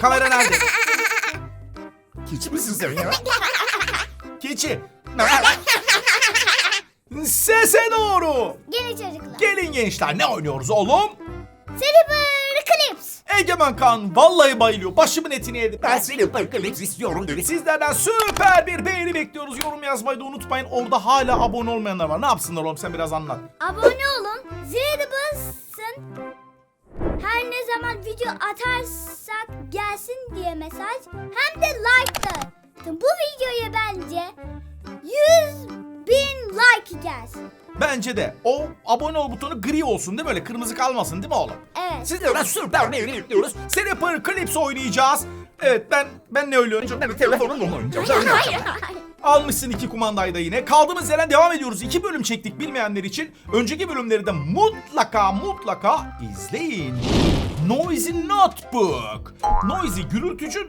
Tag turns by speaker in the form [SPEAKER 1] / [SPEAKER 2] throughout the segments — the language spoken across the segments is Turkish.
[SPEAKER 1] Kamera nerede? Keçi misin sen ya? Keçi. Sese doğru.
[SPEAKER 2] Gelin çocuklar.
[SPEAKER 1] Gelin gençler ne oynuyoruz oğlum?
[SPEAKER 2] Silver Clips.
[SPEAKER 1] Egemen Kan vallahi bayılıyor. Başımın etini yedi.
[SPEAKER 3] Ben seni Perklex istiyorum dedi.
[SPEAKER 1] Sizlerden süper bir beğeni bekliyoruz. Yorum yazmayı da unutmayın. Orada hala abone olmayanlar var. Ne yapsınlar oğlum sen biraz anlat.
[SPEAKER 2] Abone olun. Zile de basın. Her ne zaman video atarsak gelsin diye mesaj. Hem de like da. atın. Bu videoya bence 100 bin like gelsin.
[SPEAKER 1] Bence de o abone ol butonu gri olsun değil mi? Öyle kırmızı kalmasın değil mi oğlum?
[SPEAKER 2] Evet.
[SPEAKER 3] Sizlerden süper beğeni bekliyoruz.
[SPEAKER 1] Snapper Clips oynayacağız. Evet ben ben ne oynuyorum?
[SPEAKER 3] Ben de telefonumla oynayacağım.
[SPEAKER 2] hayır hayır.
[SPEAKER 1] Almışsın iki kumandayı da yine. Kaldığımız yerden devam ediyoruz. İki bölüm çektik bilmeyenler için. Önceki bölümleri de mutlaka mutlaka izleyin. Noisy Notebook. Noisy gürültücü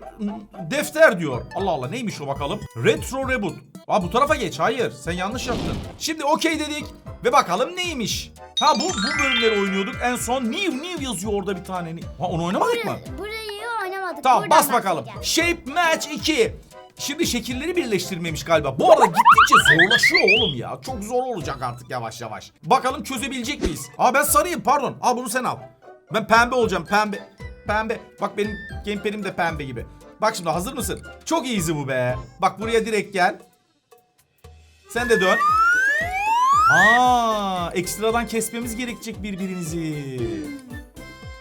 [SPEAKER 1] defter diyor. Allah Allah neymiş o bakalım. Retro Reboot. Aa bu tarafa geç. Hayır sen yanlış yaptın. Şimdi okey dedik. Ve bakalım neymiş. Ha bu bu bölümleri oynuyorduk. En son New New yazıyor orada bir tane. Ha onu oynamadık mı?
[SPEAKER 2] Burayı, oynamadık.
[SPEAKER 1] Tamam
[SPEAKER 2] Buradan
[SPEAKER 1] bas bakalım. Shape Match 2. Şimdi şekilleri birleştirmemiş galiba. Bu arada gittikçe zorlaşıyor oğlum ya. Çok zor olacak artık yavaş yavaş. Bakalım çözebilecek miyiz? Aa ben sarıyım pardon. Al bunu sen al. Ben pembe olacağım pembe. Pembe. Bak benim gamepad'im de pembe gibi. Bak şimdi hazır mısın? Çok easy bu be. Bak buraya direkt gel. Sen de dön. Aa, ekstradan kesmemiz gerekecek birbirinizi.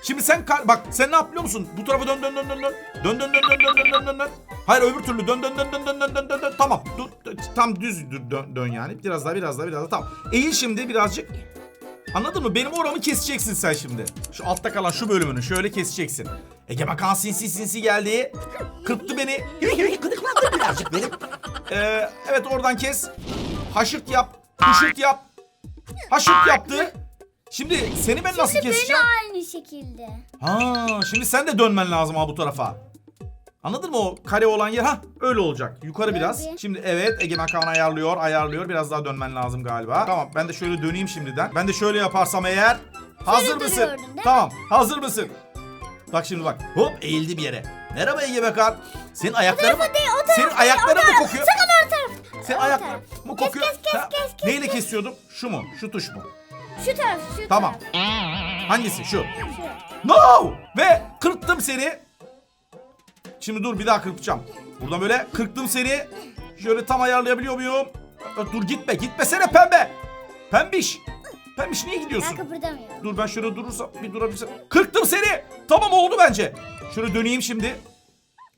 [SPEAKER 1] Şimdi sen bak sen ne yap biliyor musun? Bu tarafa dön dön dön dön dön. Dön dön dön dön dön dön dön dön dön. Hayır öbür türlü dön dön dön dön dön dön dön dön dön. Tamam. Dur, tam düz dö- dön, dön yani. Biraz daha biraz daha biraz daha tamam. Eğil şimdi birazcık. Anladın mı? Benim oramı keseceksin sen şimdi. Şu altta kalan şu bölümünü şöyle keseceksin. Ege Bakan sinsi sinsi geldi. Kırptı beni.
[SPEAKER 3] Gıdıklandı birazcık benim.
[SPEAKER 1] Ee, evet oradan kes. Haşırt yap. Hışırt yap. Haşırt yaptı. Şimdi seni ben nasıl
[SPEAKER 2] Şimdi beni
[SPEAKER 1] keseceğim?
[SPEAKER 2] aynı şekilde.
[SPEAKER 1] Ha, şimdi sen de dönmen lazım ha bu tarafa. Anladın mı o kare olan yer? Ha öyle olacak. Yukarı biraz.
[SPEAKER 2] Tabii.
[SPEAKER 1] Şimdi evet Egemen Kaan ayarlıyor, ayarlıyor. Biraz daha dönmen lazım galiba. Tamam ben de şöyle döneyim şimdiden. Ben de şöyle yaparsam eğer. Hazır mısın?
[SPEAKER 2] değil mi?
[SPEAKER 1] Tamam hazır mısın? Bak şimdi bak. Hop eğildi bir yere. Merhaba Egemen Kaan. Senin ayakların mı?
[SPEAKER 2] Değil, o taraf
[SPEAKER 1] Senin
[SPEAKER 2] değil,
[SPEAKER 1] ayakların mı kokuyor?
[SPEAKER 2] Sakın o taraf.
[SPEAKER 1] Senin
[SPEAKER 2] o
[SPEAKER 1] ayakların
[SPEAKER 2] taraf.
[SPEAKER 1] mı kokuyor?
[SPEAKER 2] kes, kes,
[SPEAKER 1] Ha,
[SPEAKER 2] kes, kes,
[SPEAKER 1] Neyle
[SPEAKER 2] kes.
[SPEAKER 1] kesiyordum? Şu mu? Şu tuş mu?
[SPEAKER 2] Şu taraf, şu
[SPEAKER 1] Tamam.
[SPEAKER 2] taraf.
[SPEAKER 1] Hangisi? Şu.
[SPEAKER 2] Şu.
[SPEAKER 1] No! Ve kırptım seni. Şimdi dur bir daha kırpacağım. Buradan böyle kırptım seni. Şöyle tam ayarlayabiliyor muyum? Dur, gitme. Gitmesene pembe. Pembiş. Pembiş niye
[SPEAKER 2] Ben
[SPEAKER 1] gidiyorsun?
[SPEAKER 2] kıpırdamıyorum.
[SPEAKER 1] Dur ben şöyle durursam bir durabilsem. Kırptım seni. Tamam oldu bence. Şöyle döneyim şimdi.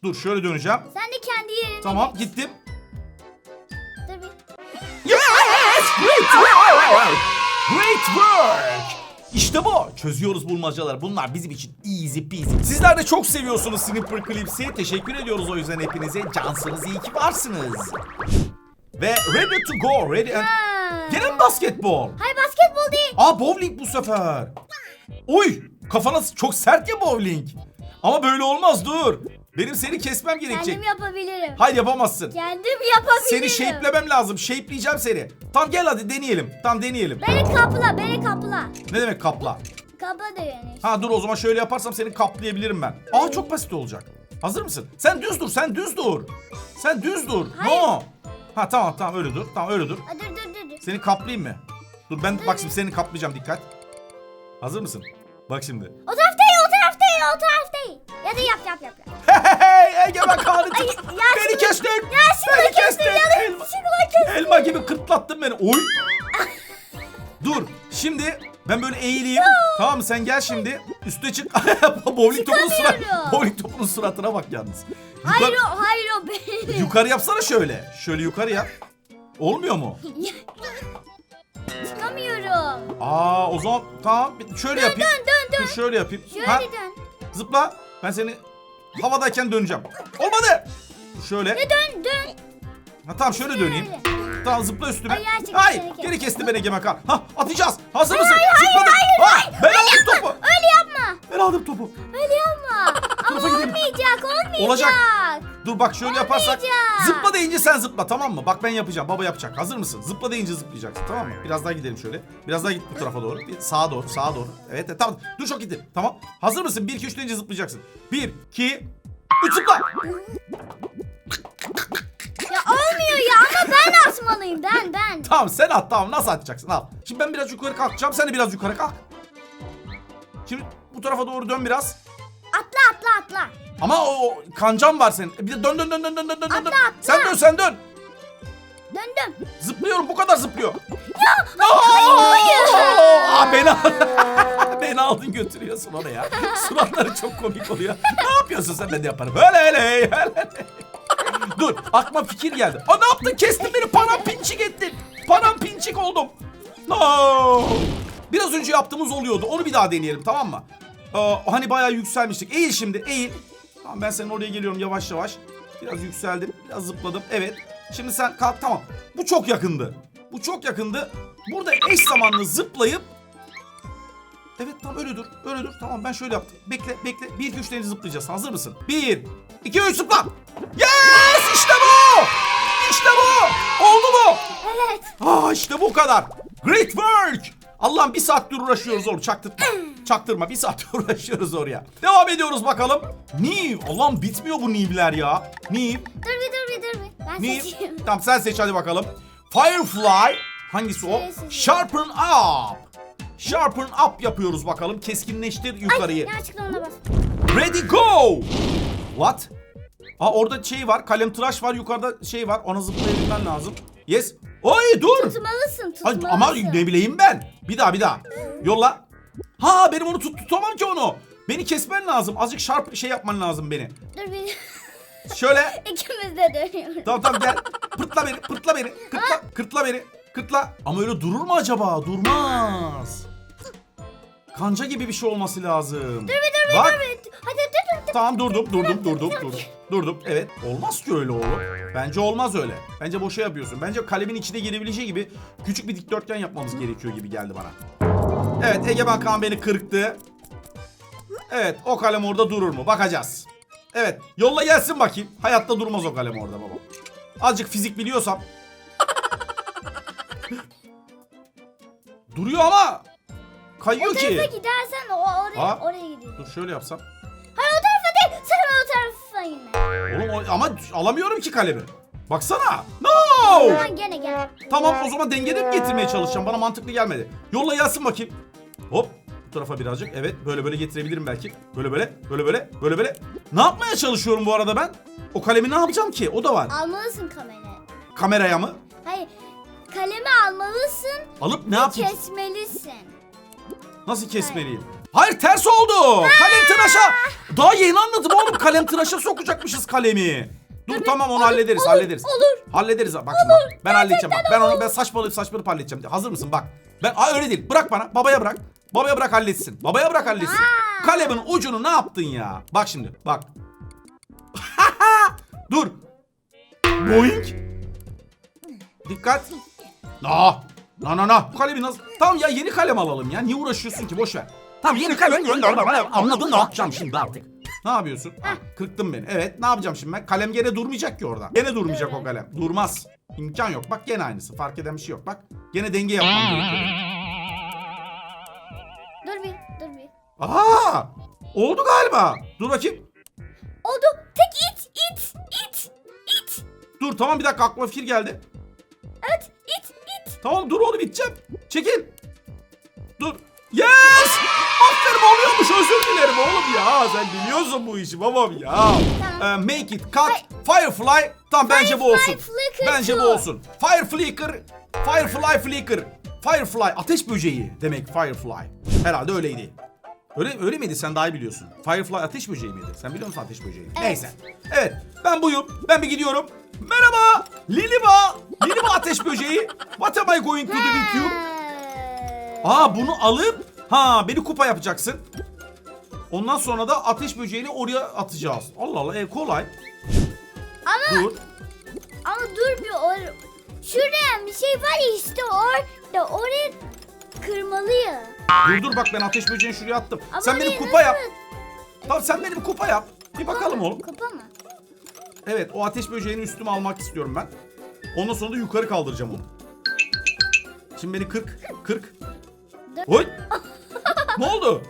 [SPEAKER 1] Dur şöyle döneceğim.
[SPEAKER 2] Sen de kendi yerine
[SPEAKER 1] Tamam gittim.
[SPEAKER 2] Dur bir.
[SPEAKER 1] Great work. İşte bu. Çözüyoruz bulmacaları. Bunlar bizim için easy peasy. Sizler de çok seviyorsunuz Snipper Clips'i. Teşekkür ediyoruz o yüzden hepinize. Cansınız iyi ki varsınız. Ve ready to go. Ready and... Gene mi basketbol?
[SPEAKER 2] Hayır basketbol değil.
[SPEAKER 1] Aa bowling bu sefer. Oy kafana çok sert ya bowling. Ama böyle olmaz dur. Benim seni kesmem gerekecek.
[SPEAKER 2] Kendim yapabilirim.
[SPEAKER 1] Hayır yapamazsın.
[SPEAKER 2] Kendim yapabilirim.
[SPEAKER 1] Seni shape'lemem lazım. Shape'leyeceğim seni. Tamam gel hadi deneyelim. Tamam deneyelim.
[SPEAKER 2] Beni kapla, beni kapla.
[SPEAKER 1] Ne demek kapla?
[SPEAKER 2] Kapla da yani.
[SPEAKER 1] Ha dur o zaman şöyle yaparsam seni kaplayabilirim ben. Aa çok basit olacak. Hazır mısın? Sen düz dur, sen düz dur. Sen düz dur.
[SPEAKER 2] Hayır.
[SPEAKER 1] No. Ha tamam tamam öyle dur. Tamam öyle dur.
[SPEAKER 2] Aa, dur dur dur. dur.
[SPEAKER 1] Seni kaplayayım mı? Dur ben bak şimdi seni kaplayacağım dikkat. Hazır mısın? Bak şimdi.
[SPEAKER 2] O taraf değil, o taraf değil, o taraf değil. Ya da yap yap yap. yap.
[SPEAKER 1] Hey Egemen Kahretsin.
[SPEAKER 2] Ay,
[SPEAKER 1] Beni kestin. Beni
[SPEAKER 2] kestin,
[SPEAKER 1] Elma, elma gibi kırtlattın beni. Oy. Dur. Şimdi ben böyle eğileyim. Tamam mı? Sen gel şimdi. Üste çık. bowling topunun surat. Bowling topunun suratına bak yalnız.
[SPEAKER 2] Hayır
[SPEAKER 1] Yukarı,
[SPEAKER 2] o, hayır o benim.
[SPEAKER 1] yukarı yapsana şöyle. Şöyle yukarı yap. Olmuyor mu?
[SPEAKER 2] Çıkamıyorum.
[SPEAKER 1] Aa o zaman tamam. Şöyle yapayım.
[SPEAKER 2] Dön dön dön.
[SPEAKER 1] Dur şöyle yapayım.
[SPEAKER 2] Şöyle
[SPEAKER 1] Ha,
[SPEAKER 2] dön.
[SPEAKER 1] zıpla. Ben seni havadayken döneceğim. Olmadı. Şöyle.
[SPEAKER 2] Dön dön.
[SPEAKER 1] Ha tamam şöyle döneyim. Tamam zıpla üstüme.
[SPEAKER 2] Ay, gerçekten
[SPEAKER 1] Hayır, geri kesti beni Egemen Kan. Ha, atacağız. Hazır mısın?
[SPEAKER 2] hayır, hayır,
[SPEAKER 1] Zıpladım.
[SPEAKER 2] hayır,
[SPEAKER 1] Ha, ben aldım topu.
[SPEAKER 2] Öyle yapma.
[SPEAKER 1] Ben aldım topu.
[SPEAKER 2] Öyle yapma. Ama
[SPEAKER 1] Tarafa gidelim.
[SPEAKER 2] olmayacak, olmayacak.
[SPEAKER 1] Olacak. Dur bak şöyle yaparsak.
[SPEAKER 2] Olmayacak.
[SPEAKER 1] Zıpla deyince sen zıpla tamam mı? Bak ben yapacağım. Baba yapacak. Hazır mısın? Zıpla deyince zıplayacaksın tamam mı? Biraz daha gidelim şöyle. Biraz daha git bu tarafa doğru. Bir sağa doğru, sağa doğru. Evet, evet tamam. Dur çok gitti. Tamam. Hazır mısın? 1 2 3 deyince zıplayacaksın. 1 2 Üç zıpla.
[SPEAKER 2] Ya olmuyor ya ama ben atmalıyım ben ben.
[SPEAKER 1] Tamam sen at tamam nasıl atacaksın al. Şimdi ben biraz yukarı kalkacağım sen de biraz yukarı kalk. Şimdi bu tarafa doğru dön biraz.
[SPEAKER 2] Atla atla atla.
[SPEAKER 1] Ama o, o kancan var senin. Bir de dön dön dön dön dön dön dön. dön.
[SPEAKER 2] Atla, atla.
[SPEAKER 1] Sen dön sen dön.
[SPEAKER 2] Döndüm.
[SPEAKER 1] Zıplıyorum bu kadar zıplıyor.
[SPEAKER 2] Ya
[SPEAKER 1] hayır. Aa, beni, al- beni aldın götürüyorsun oraya. Suratları çok komik oluyor. Ne yapıyorsun sen ben de yaparım. Öyle öyle öyle. Dur aklıma fikir geldi. Aa, ne yaptın kestin beni param pinçik ettin. Param pinçik oldum. No. Biraz önce yaptığımız oluyordu. Onu bir daha deneyelim tamam mı? Aa, hani bayağı yükselmiştik. Eğil şimdi eğil. Tamam ben senin oraya geliyorum yavaş yavaş. Biraz yükseldim. Biraz zıpladım. Evet. Şimdi sen kalk tamam. Bu çok yakındı. Bu çok yakındı. Burada eş zamanlı zıplayıp Evet tamam öyle dur. Öyle dur. Tamam ben şöyle yaptım. Bekle bekle. 1 2 3 deniz zıplayacağız. Hazır mısın? 1 2 3 zıpla. Yes! İşte bu! Oldu mu?
[SPEAKER 2] evet.
[SPEAKER 1] Ah işte bu kadar. Great work. Allah'ım bir saattir uğraşıyoruz oğlum çaktırma. Çaktırma bir saattir uğraşıyoruz oraya. Devam ediyoruz bakalım. Niv. Allah'ım bitmiyor bu Niv'ler ya. Niv.
[SPEAKER 2] Dur bir dur bir dur bir. Ben
[SPEAKER 1] Niv.
[SPEAKER 2] seçeyim.
[SPEAKER 1] Tamam sen seç hadi bakalım. Firefly. Hangisi o? Sharpen up. Sharpen up yapıyoruz bakalım. Keskinleştir yukarıyı.
[SPEAKER 2] Ay yanlışlıkla ona bas.
[SPEAKER 1] Ready go. What? Aa orada şey var. Kalem tıraş var. Yukarıda şey var. Ona zıplayabilmen lazım. Yes. Oy dur.
[SPEAKER 2] Tutmalısın
[SPEAKER 1] Ay,
[SPEAKER 2] tutmalısın.
[SPEAKER 1] ama ne bileyim ben. Bir daha bir daha. Yolla. Ha benim onu tut tutamam ki onu. Beni kesmen lazım. Azıcık sharp şey yapman lazım beni.
[SPEAKER 2] Dur bir.
[SPEAKER 1] Şöyle.
[SPEAKER 2] İkimiz de dönüyoruz.
[SPEAKER 1] Tamam tamam gel. Pırtla beni. Pırtla beni. Kırtla, kırtla beni. Kırtla. Ama öyle durur mu acaba? Durmaz. Kanca gibi bir şey olması lazım. Dur bir dur Bak.
[SPEAKER 2] Evet. Hadi dur dur dur.
[SPEAKER 1] Tamam durdum durdum durdum durdum. Durdum evet. Olmaz ki öyle oğlum. Bence olmaz öyle. Bence boşa yapıyorsun. Bence kalemin içine girebileceği gibi küçük bir dikdörtgen yapmamız gerekiyor gibi geldi bana. Evet Egemen Kaan beni kırıktı. Evet o kalem orada durur mu? Bakacağız. Evet yolla gelsin bakayım. Hayatta durmaz o kalem orada baba. Azıcık fizik biliyorsam. Duruyor ama kayıyor
[SPEAKER 2] O tarafa
[SPEAKER 1] ki.
[SPEAKER 2] gidersen o oraya
[SPEAKER 1] Ha?
[SPEAKER 2] oraya gidiyor.
[SPEAKER 1] Dur şöyle yapsam.
[SPEAKER 2] Hayır o tarafa değil. Sen o tarafa inme.
[SPEAKER 1] Oğlum o- ama alamıyorum ki kalemi. Baksana. No!
[SPEAKER 2] Tamam gene gel.
[SPEAKER 1] Tamam o zaman dengede getirmeye çalışacağım? Bana mantıklı gelmedi. Yolla gelsin bakayım. Hop. Bu tarafa birazcık. Evet böyle böyle getirebilirim belki. Böyle böyle. Böyle böyle. Böyle böyle. Ne yapmaya çalışıyorum bu arada ben? O kalemi ne yapacağım ki? O da var.
[SPEAKER 2] Almalısın kamerayı.
[SPEAKER 1] Kameraya mı?
[SPEAKER 2] Hayır. Kalemi almalısın.
[SPEAKER 1] Alıp ne yapayım?
[SPEAKER 2] Kesmelisin.
[SPEAKER 1] Nasıl kesmeliyim? Hayır ters oldu. Kalem tıraşa. Daha yeni anladım oğlum. Kalem tıraşa sokacakmışız kalemi. Dur tamam onu
[SPEAKER 2] olur,
[SPEAKER 1] hallederiz,
[SPEAKER 2] olur,
[SPEAKER 1] hallederiz.
[SPEAKER 2] olur.
[SPEAKER 1] Hallederiz. Bak şimdi bak. Ben halledeceğim bak. Ben onu ben saçmalayıp saçmalayıp halledeceğim. Hazır mısın? Bak. Ben Aa, öyle değil. Bırak bana. Babaya bırak. Babaya bırak halletsin. Babaya bırak halletsin.
[SPEAKER 2] Aa.
[SPEAKER 1] Kalemin ucunu ne yaptın ya? Bak şimdi. Bak. Dur. Boing. Dikkat. Aa. Na na na. Bu kalemi nasıl? Tamam ya yeni kalem alalım ya. Niye uğraşıyorsun ki? Boş ver.
[SPEAKER 3] Tamam yeni kalem. Anladın ne yapacağım şimdi artık?
[SPEAKER 1] Ne yapıyorsun? Ha, kırktın beni. Evet ne yapacağım şimdi ben? Kalem gene durmayacak ki orada. Gene durmayacak o kalem. Durmaz. İmkan yok. Bak gene aynısı. Fark eden bir şey yok. Bak gene denge yapmam gerekiyor.
[SPEAKER 2] Dur bir dur bir.
[SPEAKER 1] Aa! Oldu galiba. Dur bakayım.
[SPEAKER 2] Oldu. Tek it it it it.
[SPEAKER 1] Dur tamam bir dakika aklıma fikir geldi. Tamam dur oğlum biteceğim. Çekil. Dur. Yes! Aferin oluyormuş özür dilerim oğlum ya. Sen biliyorsun bu işi babam ya. Ee, make it cut. Firefly. Tamam bence bu olsun. Bence bu olsun. Fire flicker. Firefly flicker. Firefly ateş böceği demek Firefly. Herhalde öyleydi. Öyle öyle miydi? Sen daha iyi biliyorsun. Firefly ateş böceği miydi? Sen biliyor musun ateş böceği? Neyse. Evet. Ben buyum. Ben bir gidiyorum. Merhaba. Liliba. Liliba ateş böceği. What am I going to do with you? Aa bunu alıp ha beni kupa yapacaksın. Ondan sonra da ateş böceğini oraya atacağız. Allah Allah e, kolay.
[SPEAKER 2] Ama
[SPEAKER 1] Dur.
[SPEAKER 2] ama dur bir or. Şuraya bir şey var ya işte orada oraya kırmalıyım.
[SPEAKER 1] Dur dur bak ben ateş böceğini şuraya attım.
[SPEAKER 2] Ama
[SPEAKER 1] sen benim
[SPEAKER 2] oraya
[SPEAKER 1] kupa yap. Tamam sen benim kupa yap. Bir bakalım oğlum.
[SPEAKER 2] Kupa mı?
[SPEAKER 1] Evet o ateş böceğini üstüme almak istiyorum ben. Ondan sonra da yukarı kaldıracağım onu. Şimdi beni 40 40.
[SPEAKER 2] Dur.
[SPEAKER 1] Oy. ne oldu?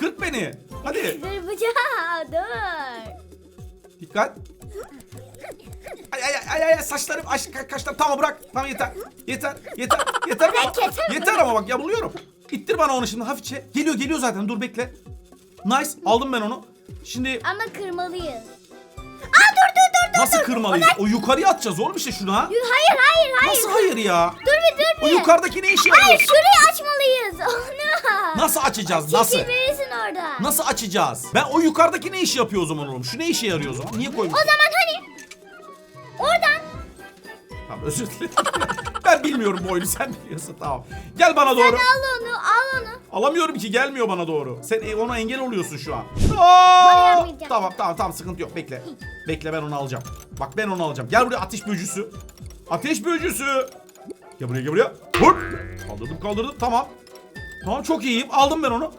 [SPEAKER 1] 40 beni. Hadi.
[SPEAKER 2] Dur bıçağı dur.
[SPEAKER 1] Dikkat. Ay ay ay ay, ay saçlarım aş, ka- tamam bırak. Tamam yeter. Yeter. Yeter. Yeter. Yeter ama bak yamuluyorum. İttir bana onu şimdi hafifçe. Geliyor geliyor zaten dur bekle. Nice aldım ben onu. Şimdi
[SPEAKER 2] Ama kırmalıyız. Aa dur dur dur dur.
[SPEAKER 1] nasıl
[SPEAKER 2] dur.
[SPEAKER 1] kırmalıyız? O yukarıya atacağız oğlum işte şunu ha.
[SPEAKER 2] Yu- Hayır hayır hayır.
[SPEAKER 1] Nasıl hayır ya?
[SPEAKER 2] Dur bir dur
[SPEAKER 1] O
[SPEAKER 2] bir.
[SPEAKER 1] yukarıdaki ne işe
[SPEAKER 2] Hayır
[SPEAKER 1] yarıyor?
[SPEAKER 2] şurayı açmalıyız. Onu.
[SPEAKER 1] Nasıl açacağız? Nasıl?
[SPEAKER 2] Çekilmelisin orada.
[SPEAKER 1] Nasıl açacağız? Ben o yukarıdaki ne işi yapıyor o zaman oğlum? Şu ne işe yarıyor o zaman? Niye koymuş?
[SPEAKER 2] O zaman hani oradan
[SPEAKER 1] Tamam özür dilerim. bilmiyorum bu oyunu sen biliyorsun tamam. Gel bana doğru.
[SPEAKER 2] al onu al onu.
[SPEAKER 1] Alamıyorum ki gelmiyor bana doğru. Sen e, ona engel oluyorsun şu an. Aa! Tamam tamam tamam sıkıntı yok bekle. Bekle ben onu alacağım. Bak ben onu alacağım. Gel buraya ateş böcüsü. Ateş böcüsü. Gel buraya gel buraya. Vur. Kaldırdım kaldırdım tamam. Tamam çok iyiyim aldım ben onu.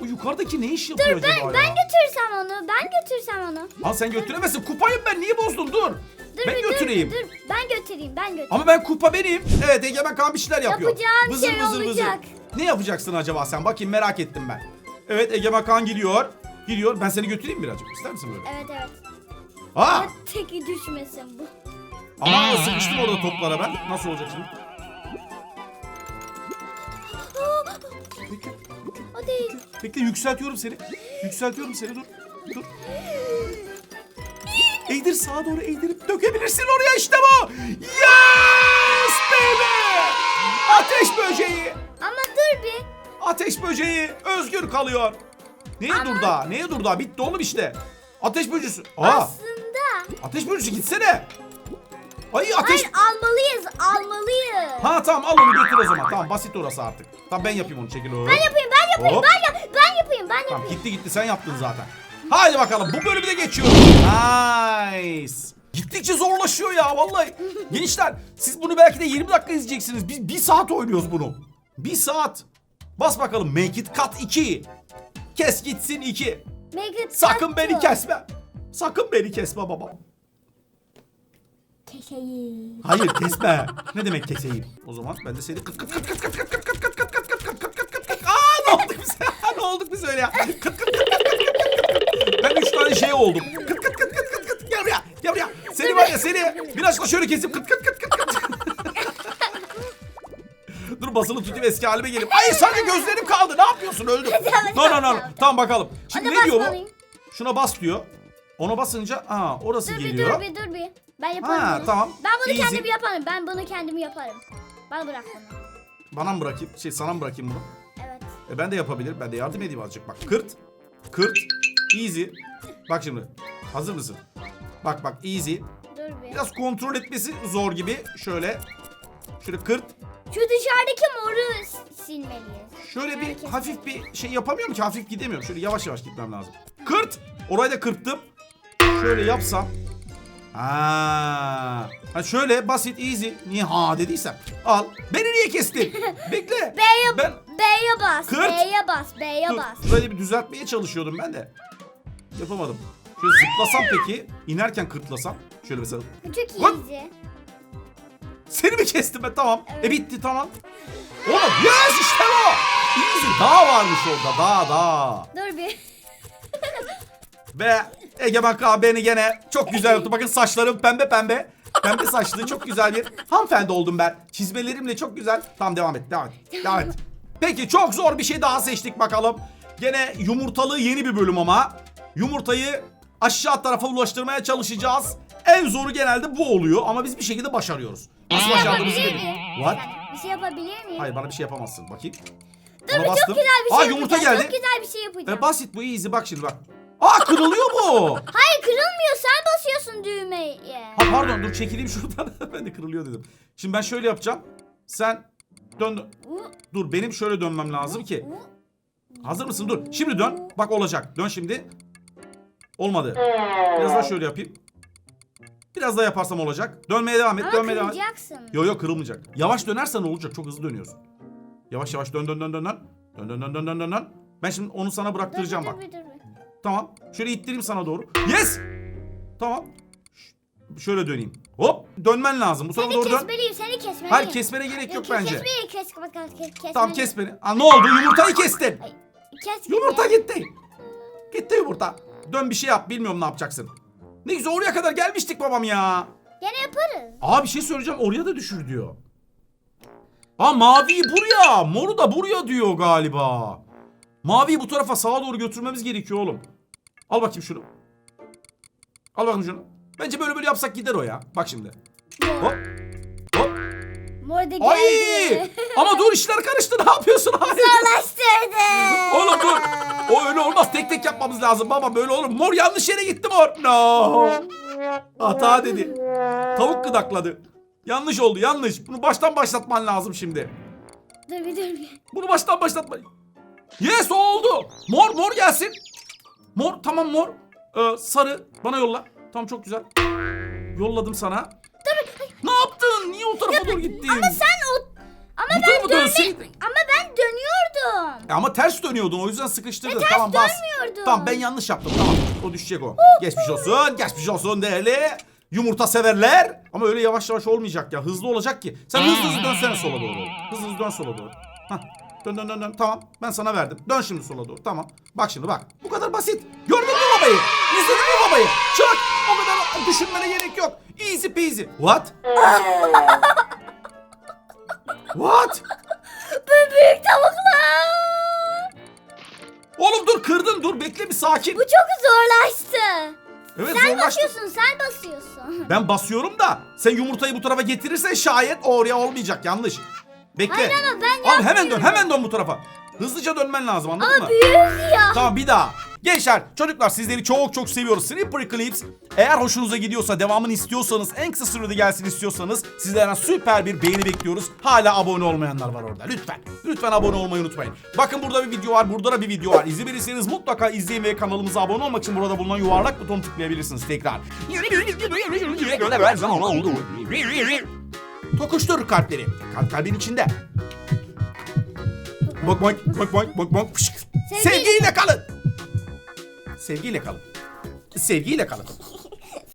[SPEAKER 1] Bu yukarıdaki ne iş yapıyor
[SPEAKER 2] Dur ben
[SPEAKER 1] acaba
[SPEAKER 2] ben
[SPEAKER 1] ya?
[SPEAKER 2] götürsem onu. Ben götürsem onu.
[SPEAKER 1] Lan sen götüremezsin. Kupayım ben. Niye bozdun? Dur.
[SPEAKER 2] Dur
[SPEAKER 1] ben
[SPEAKER 2] bir
[SPEAKER 1] götüreyim.
[SPEAKER 2] dur. Dur ben götüreyim ben götüreyim.
[SPEAKER 1] Ama ben kupa benim. Evet Egemen Kaan bir şeyler yapıyor.
[SPEAKER 2] Yapacağım şey olacak.
[SPEAKER 1] Ne yapacaksın acaba sen? Bakayım merak ettim ben. Evet Egemen Kaan gidiyor. Gidiyor. Ben seni götüreyim birazcık. İster misin böyle?
[SPEAKER 2] Evet evet.
[SPEAKER 1] Aa!
[SPEAKER 2] Teki düşmesin bu.
[SPEAKER 1] Ama sıkıştım orada toplara ben. Nasıl olacak şimdi? Bekle yükseltiyorum seni. Yükseltiyorum seni dur. Dur. Eğdir sağa doğru eğdirip dökebilirsin oraya işte bu. Yes baby. Ateş böceği.
[SPEAKER 2] Ama dur bir.
[SPEAKER 1] Ateş böceği özgür kalıyor. Neye
[SPEAKER 2] Ama-
[SPEAKER 1] dur daha? Neye dur daha? Bitti oğlum işte. Ateş böcüsü. Aa,
[SPEAKER 2] Aslında.
[SPEAKER 1] ateş böcüsü gitsene. Ay ateş.
[SPEAKER 2] Hayır almalıyız almalıyız.
[SPEAKER 1] Ha tamam al onu götür o zaman. Tamam basit orası artık. Tamam ben yapayım onu çekil.
[SPEAKER 2] Ben yapayım ben yapayım
[SPEAKER 1] Hop.
[SPEAKER 2] ben, yap ben yapayım ben
[SPEAKER 1] Tamam
[SPEAKER 2] yapayım.
[SPEAKER 1] gitti gitti sen yaptın zaten. Haydi bakalım bu bölümü de geçiyoruz. Nice. Gittikçe zorlaşıyor ya vallahi. Gençler siz bunu belki de 20 dakika izleyeceksiniz. Biz 1 saat oynuyoruz bunu. 1 saat. Bas bakalım make it cut 2. Kes gitsin 2.
[SPEAKER 2] Make it
[SPEAKER 1] Sakın beni
[SPEAKER 2] tattoo.
[SPEAKER 1] kesme. Sakın beni kesme baba.
[SPEAKER 2] Keseyim.
[SPEAKER 1] Hayır kesme. ne demek keseyim? O zaman ben de seni kıt kıt kıt kıt kıt kıt kıt kıt kıt kıt kıt öyle ya? Kıt kıt kıt kıt kıt kıt kıt. Ben üç tane şey oldum. Kıt kıt kıt kıt kıt kıt. Gel buraya. Gel buraya. Seni var ya seni. Biraz da şöyle kesip kıt kıt kıt kıt kıt. Dur basılı tutayım eski halime gelip. Ay sadece gözlerim kaldı. Ne yapıyorsun? Öldüm. No no no. Tamam bakalım. Şimdi ne diyor bu? Şuna bas diyor. Ona basınca aa orası
[SPEAKER 2] Dur bir
[SPEAKER 1] geliyor.
[SPEAKER 2] dur bir dur bir. Ben yaparım
[SPEAKER 1] Ha,
[SPEAKER 2] bunu.
[SPEAKER 1] tamam.
[SPEAKER 2] Ben bunu
[SPEAKER 1] Easy.
[SPEAKER 2] kendim yaparım. Ben bunu kendim yaparım. Bana bırak bunu.
[SPEAKER 1] Bana mı bırakayım? Şey sana mı bırakayım bunu? E ben de yapabilirim. Ben de yardım edeyim azıcık. Bak kırt. Kırt. Easy. Bak şimdi. Hazır mısın? Bak bak easy.
[SPEAKER 2] Dur bir.
[SPEAKER 1] Biraz kontrol etmesi zor gibi. Şöyle. Şöyle kırt.
[SPEAKER 2] Şu dışarıdaki moru s- silmeliyiz.
[SPEAKER 1] Şöyle bir
[SPEAKER 2] Herkes-
[SPEAKER 1] hafif bir şey yapamıyorum ki. Hafif gidemiyorum. Şöyle yavaş yavaş gitmem lazım. Kırt. Orayı da kırptım. Şöyle yapsam. Ha. Ha şöyle basit easy. Niye ha dediysem. Al. Beni niye kestin? Bekle.
[SPEAKER 2] B'ye
[SPEAKER 1] Ben
[SPEAKER 2] B'ye bas.
[SPEAKER 1] Kırt.
[SPEAKER 2] B'ye bas. B'ye
[SPEAKER 1] Dur,
[SPEAKER 2] bas.
[SPEAKER 1] şurayı bir düzeltmeye çalışıyordum ben de. Yapamadım. Şöyle zıplasam peki, inerken kırtlasam. Şöyle mesela.
[SPEAKER 2] Çok
[SPEAKER 1] What?
[SPEAKER 2] easy.
[SPEAKER 1] Seni mi kestim ben? Tamam.
[SPEAKER 2] Evet.
[SPEAKER 1] E bitti tamam. Oğlum yes işte o. Easy. Dağ varmış orada. Dağ dağ.
[SPEAKER 2] Dur bir.
[SPEAKER 1] Ve Egemen Kaan beni gene çok güzel yaptı. Bakın saçlarım pembe pembe. Pembe saçlı çok güzel bir hanımefendi oldum ben. Çizmelerimle çok güzel. Tamam devam et devam et. Devam et. Peki çok zor bir şey daha seçtik bakalım. Gene yumurtalı yeni bir bölüm ama. Yumurtayı aşağı tarafa ulaştırmaya çalışacağız. En zoru genelde bu oluyor ama biz bir şekilde başarıyoruz. Nasıl başardığımızı
[SPEAKER 2] miyim?
[SPEAKER 1] What?
[SPEAKER 2] Bir şey yapabilir miyim?
[SPEAKER 1] Hayır bana bir şey yapamazsın. Bakayım.
[SPEAKER 2] Dur
[SPEAKER 1] Ona
[SPEAKER 2] bir çok
[SPEAKER 1] bastım.
[SPEAKER 2] güzel bir şey
[SPEAKER 1] Aa
[SPEAKER 2] yapacağım.
[SPEAKER 1] yumurta geldi.
[SPEAKER 2] Çok güzel bir şey yapacağım.
[SPEAKER 1] E, basit bu easy bak şimdi bak. Aa kırılıyor bu.
[SPEAKER 2] Hayır kırılmıyor. Sen basıyorsun düğmeye.
[SPEAKER 1] Ha pardon dur çekileyim şuradan. ben de kırılıyor dedim. Şimdi ben şöyle yapacağım. Sen dön. Dur benim şöyle dönmem lazım ki. Hazır mısın? Dur. Şimdi dön. Bak olacak. Dön şimdi. Olmadı. Biraz daha şöyle yapayım. Biraz daha yaparsam olacak. Dönmeye devam et.
[SPEAKER 2] Ama
[SPEAKER 1] dönmeye devam et.
[SPEAKER 2] kıracaksın.
[SPEAKER 1] Yo yo kırılmayacak. Yavaş dönersen olacak. Çok hızlı dönüyorsun. Yavaş yavaş dön dön dön dön dön. Dön dön dön dön dön dön. Ben şimdi onu sana
[SPEAKER 2] Dur,
[SPEAKER 1] bıraktıracağım
[SPEAKER 2] dur,
[SPEAKER 1] bak.
[SPEAKER 2] dur, dur, dur.
[SPEAKER 1] Tamam. Şöyle ittireyim sana doğru. Yes! Tamam. Ş- Şöyle döneyim. Hop! Dönmen lazım. Bu tarafa
[SPEAKER 2] Seni
[SPEAKER 1] doğru dön.
[SPEAKER 2] kesmeliyim. Seni kesmeliyim.
[SPEAKER 1] Hayır kesmene gerek yok bence.
[SPEAKER 2] Kesmeyi kes. Kes, kes, kes, kesmeliyim.
[SPEAKER 1] Tamam kes beni. Aa, ne oldu? Yumurtayı kestin.
[SPEAKER 2] Kes
[SPEAKER 1] Yumurta gitti. Gitti yumurta. Dön bir şey yap. Bilmiyorum ne yapacaksın. Ne güzel oraya kadar gelmiştik babam ya.
[SPEAKER 2] Gene yaparız.
[SPEAKER 1] Aa bir şey söyleyeceğim oraya da düşür diyor. Aa maviyi buraya, moru da buraya diyor galiba. Maviyi bu tarafa sağa doğru götürmemiz gerekiyor oğlum. Al bakayım şunu. Al bakayım şunu. Bence böyle böyle yapsak gider o ya. Bak şimdi. Hop. Hop.
[SPEAKER 2] Mor da geldi.
[SPEAKER 1] Ay! Ama dur işler karıştı. Ne yapıyorsun? Hayır.
[SPEAKER 2] Zorlaştırdı.
[SPEAKER 1] Oğlum dur. O öyle olmaz. Tek tek yapmamız lazım baba. Böyle olur. Mor yanlış yere gitti mor. No. Hata dedi. Tavuk gıdakladı. Yanlış oldu yanlış. Bunu baştan başlatman lazım şimdi.
[SPEAKER 2] Dur bir dur bir.
[SPEAKER 1] Bunu baştan başlatman. Yes o oldu. Mor mor gelsin. Mor tamam mor. Ee, sarı bana yolla. Tamam çok güzel. Yolladım sana. Ne yaptın? Niye o tarafa doğru gittin?
[SPEAKER 2] Ama sen o... Ama
[SPEAKER 1] Bu
[SPEAKER 2] ben
[SPEAKER 1] tarafa
[SPEAKER 2] dönme... Ama ben dönüyordum.
[SPEAKER 1] E Ama ters dönüyordun o yüzden sıkıştırdın.
[SPEAKER 2] E, ters
[SPEAKER 1] tamam bas.
[SPEAKER 2] dönmüyordum.
[SPEAKER 1] Tamam ben yanlış yaptım tamam. O düşecek o. Geçmiş olsun. Geçmiş olsun değerli. Yumurta severler. Ama öyle yavaş yavaş olmayacak ya. Hızlı olacak ki. Sen hızlı hızlı dönsene sola doğru. Hızlı hızlı dön sola doğru. Hah. Dön dön dön dön. Tamam. Ben sana verdim. Dön şimdi sola doğru. Tamam. Bak şimdi bak. Bu kadar basit. Gördün mü babayı? İzledin mi babayı? Çak. O kadar düşünmene gerek yok. Easy peasy. What? What?
[SPEAKER 2] Büyük tavuklar.
[SPEAKER 1] Oğlum dur kırdın dur bekle bir sakin.
[SPEAKER 2] Bu çok zorlaştı.
[SPEAKER 1] Evet
[SPEAKER 2] Sen
[SPEAKER 1] zorlaştı.
[SPEAKER 2] basıyorsun, sen basıyorsun.
[SPEAKER 1] Ben basıyorum da sen yumurtayı bu tarafa getirirsen şayet oraya olmayacak yanlış. Bekle.
[SPEAKER 2] Hayır ama ben
[SPEAKER 1] Al hemen dön
[SPEAKER 2] yapmıyorum.
[SPEAKER 1] hemen dön bu tarafa. Hızlıca dönmen lazım anladın
[SPEAKER 2] Ama
[SPEAKER 1] mı?
[SPEAKER 2] büyük ya.
[SPEAKER 1] Tamam bir daha. Gençler, çocuklar sizleri çok çok seviyoruz. Slippery Clips eğer hoşunuza gidiyorsa, devamını istiyorsanız, en kısa sürede gelsin istiyorsanız sizlerden süper bir beğeni bekliyoruz. Hala abone olmayanlar var orada. Lütfen, lütfen abone olmayı unutmayın. Bakın burada bir video var, burada da bir video var. İzlemediyseniz mutlaka izleyin ve kanalımıza abone olmak için burada bulunan yuvarlak butonu tıklayabilirsiniz tekrar. Tokuştur kalpleri. Kalp kalbin içinde. Bok bok bok bok bok bok. Fışk.
[SPEAKER 2] Sevgi-
[SPEAKER 1] Sevgiyle kalın. Sevgiyle kalın. Sevgiyle kalın.